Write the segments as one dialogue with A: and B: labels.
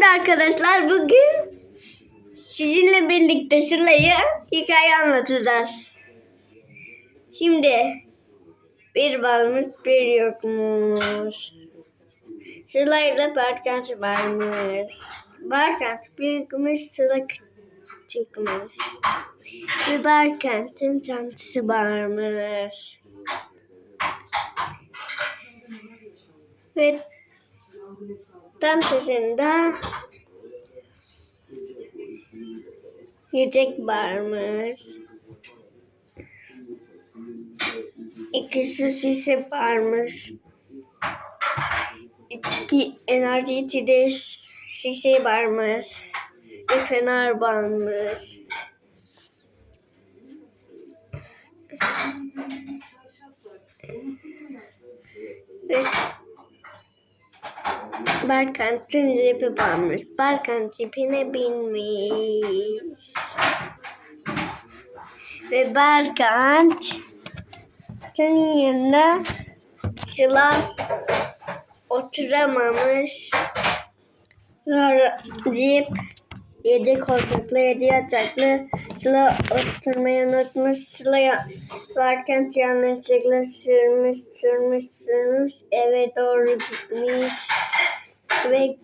A: Şimdi arkadaşlar bugün sizinle birlikte Sıla'ya hikaye anlatacağız. Şimdi bir varmış bir yokmuş. Sıla ile Berkant varmış. Berkant büyükmüş Sıla küçükmüş. Ve Berkant'ın çantası varmış. Ve çantasında yiyecek varmış. İki su şişe varmış. İki enerji içeceği şişe varmış. Bir fener varmış. Ve Berkant'ın cipi varmış. Berkant cipine binmiş. Ve Berkant senin yanında Sıla oturamamış. Cip yedi koltuklu yedi yataklı Sıla oturmayı unutmuş. Sıla ya- Berkant yanlışlıkla sürmüş sürmüş sürmüş eve doğru gitmiş. Ve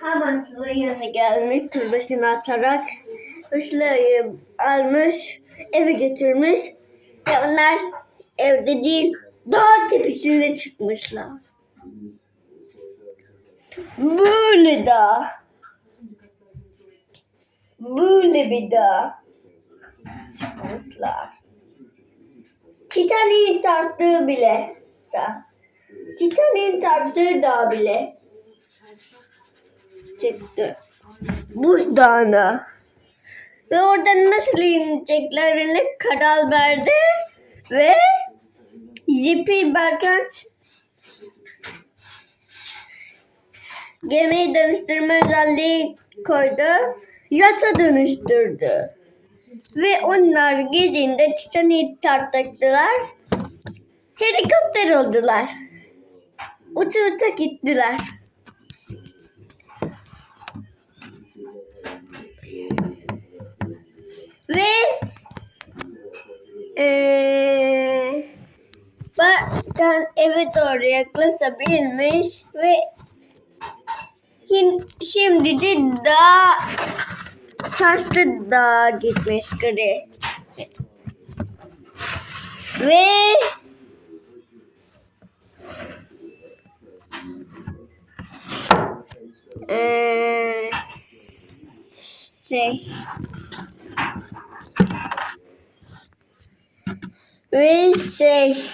A: hemen yanına gelmiş turbasını atarak Sıla'yı almış eve götürmüş ve onlar evde değil dağ tepesinde çıkmışlar. Böyle dağ. Böyle bir dağ çıkmışlar. Titanic'in tarttığı bile dağ. Titanic'in tarttığı dağ bile çıktı. Buz dağına. Ve oradan nasıl ineceklerini karar verdi ve Zipi Berkant gemiyi dönüştürme özelliği koydu. Yata dönüştürdü. Ve onlar gidince Titanic'i tarttılar. Helikopter oldular. Uça uça gittiler. Ve eee Barkan eve doğru yaklaşabilmiş ve şimdi de dağ taşlı dağa gitmiş gri. Ve eee şey ve şey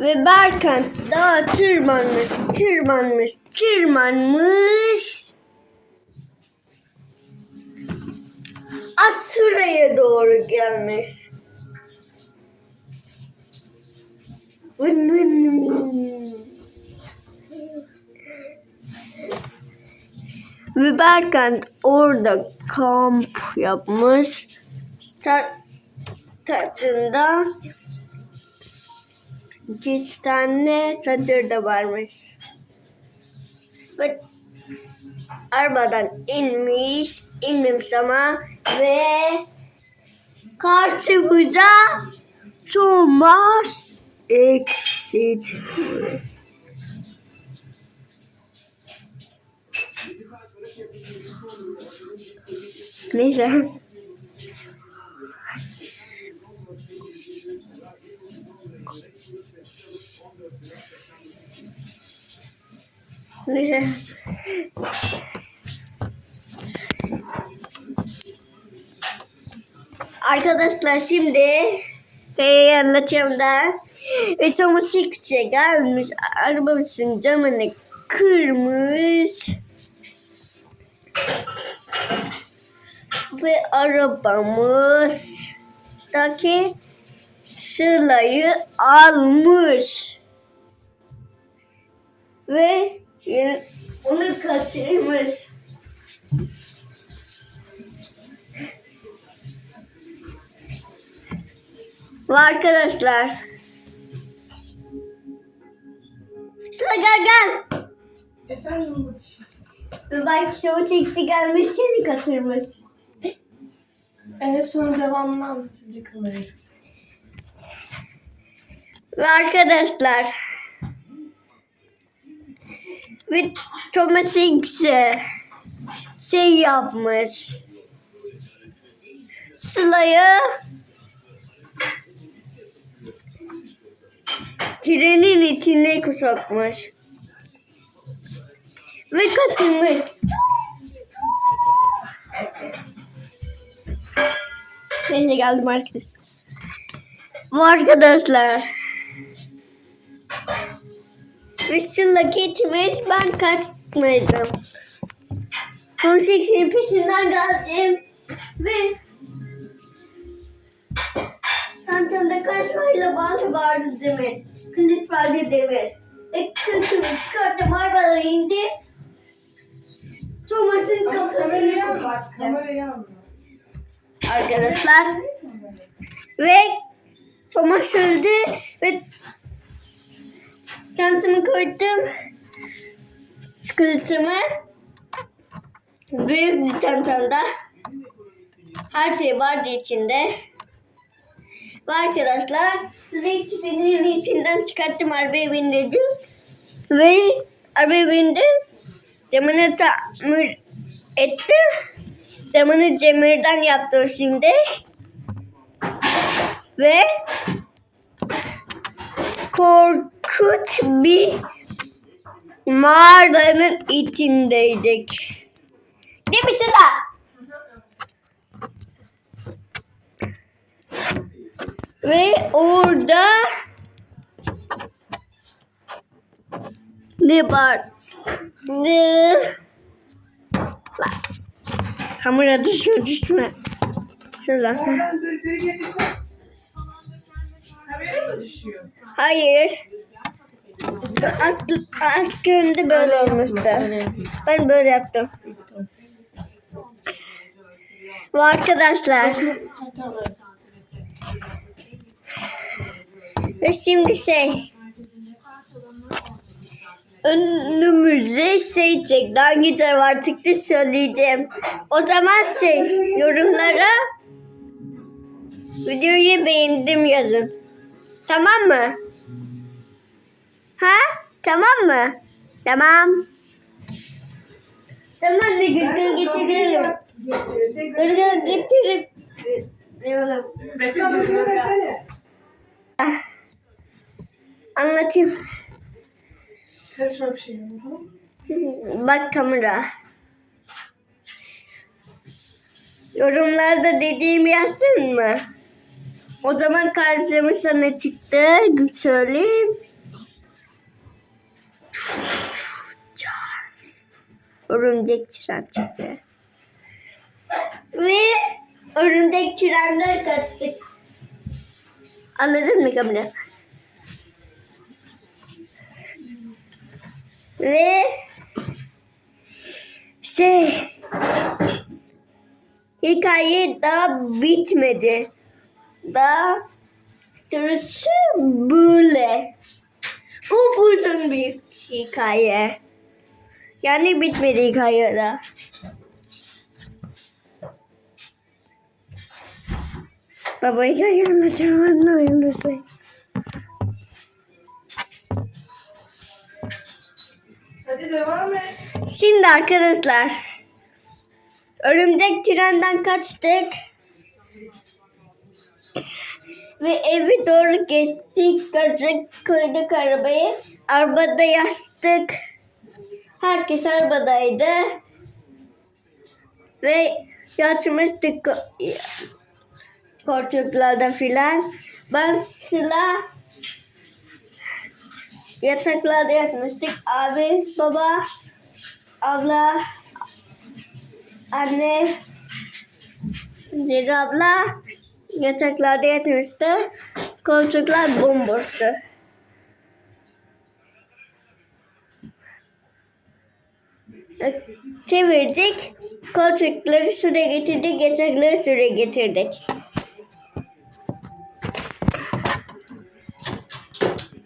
A: ve Berkan dağa tırmanmış, tırmanmış, tırmanmış. Asura'ya doğru gelmiş. Ve Berkan orada kamp yapmış. Ta taçında iki üç tane çadır da varmış. Ve arabadan inmiş, inmemiş ama ve karşımıza Thomas Exit. Neyse. Arkadaşlar şimdi şey anlatacağım da. Hicks'e gelmiş. Arabasının camını kırmış. Ve arabamızdaki Sıla'yı almış. Ve yani onu kaçırmış. Ve arkadaşlar. Sıla gel gel.
B: Efendim bu.
A: Ve belki show çekisi gelmiş seni katırmış.
B: Evet sonra devamını anlatacak kamerayı.
A: Ve arkadaşlar ve Thomas X'e şey yapmış. Sıla'yı trenin içine sokmuş. Ve katılmış. Neyse geldim arkadaşlar. Bu arkadaşlar. Üç yıllık gitmiş ben kaçmadım. 18'in peşinden geldim. Ve çantamda kaçmayla balta vardı demir. Kılıç vardı demir. Ve kılıcımı çıkarttım arabadan indi. Thomas'ın kafasını. Arkadaşlar. Ve Thomas öldü ve çantamı koydum. Sıkıntımı büyük bir çantamda her şey vardı içinde. Ve arkadaşlar sürekli senin içinden çıkarttım arabayı bindirdim. Ve arabayı bindim. Camını tamir ettim. Camını demirden yaptım şimdi. Ve korkunç bir mağaranın içindeydik. Değil mi Sıla? Ve orada ne var? Ne? Kamera düşme. Sıla.
B: Oradan dırdırı gelirse kamera mı düşüyor?
A: Hayır. Aslı, aslında böyle olmuştu. Ben böyle yaptım. Ve arkadaşlar ve şimdi şey önümüze şey çekti. Hangi var çıktı söyleyeceğim. O zaman şey yorumlara videoyu beğendim yazın. Tamam mı? Ha? Tamam mı? Tamam. Tamam ne gırgır getirelim. Gırgır getirip ne
B: versene.
A: Ah. Anlatayım.
B: Karışma bir şey. tamam?
A: Bak kamera. Yorumlarda dediğimi yazdın mı? O zaman karşımıza ne çıktı? Söyleyeyim. Örümcek tren çıktı. Ve örümcek trenden kaçtık. Anladın mı kamera? Ve şey hikaye daha bitmedi. Daha sırası böyle. Upuzun bir hikaye. Yani bitmedi hikaye daha. Baba hikaye anlatacağım anlamıyorum lütfen.
B: Hadi devam et.
A: Şimdi arkadaşlar örümcek trenden kaçtık ve eve doğru geçtik. Kaçık koyduk arabayı. Arabada yastık. Herkes arabadaydı. Ve yatmıştık ko- koltuklarda filan. Ben Sıla yataklarda yatmıştık. Abi, baba, abla, anne, Zira abla yataklarda yatmıştı. Koltuklar bomboştu. Çevirdik. Koltukları süre getirdik. Yatakları süre getirdik.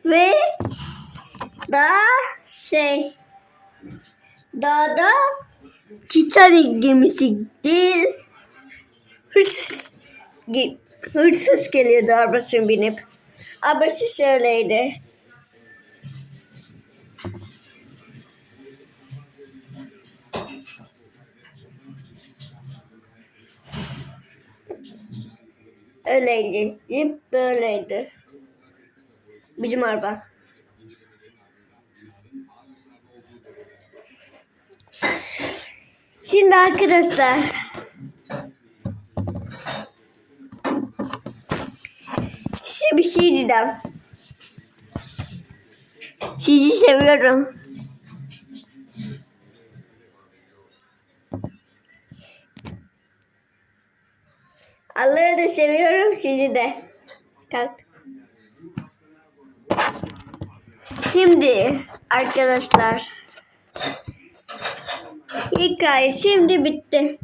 A: Ve daha şey Dağda Titanic gemisi değil hırsız, hırsız geliyordu arabasına binip. Arabası şöyleydi. Öyleydi. Böyleydi. Bizim araba. Şimdi arkadaşlar. Size bir şey diyeceğim. Sizi seviyorum. Allah'ı da seviyorum sizi de. Kalk. Şimdi arkadaşlar hikaye şimdi bitti.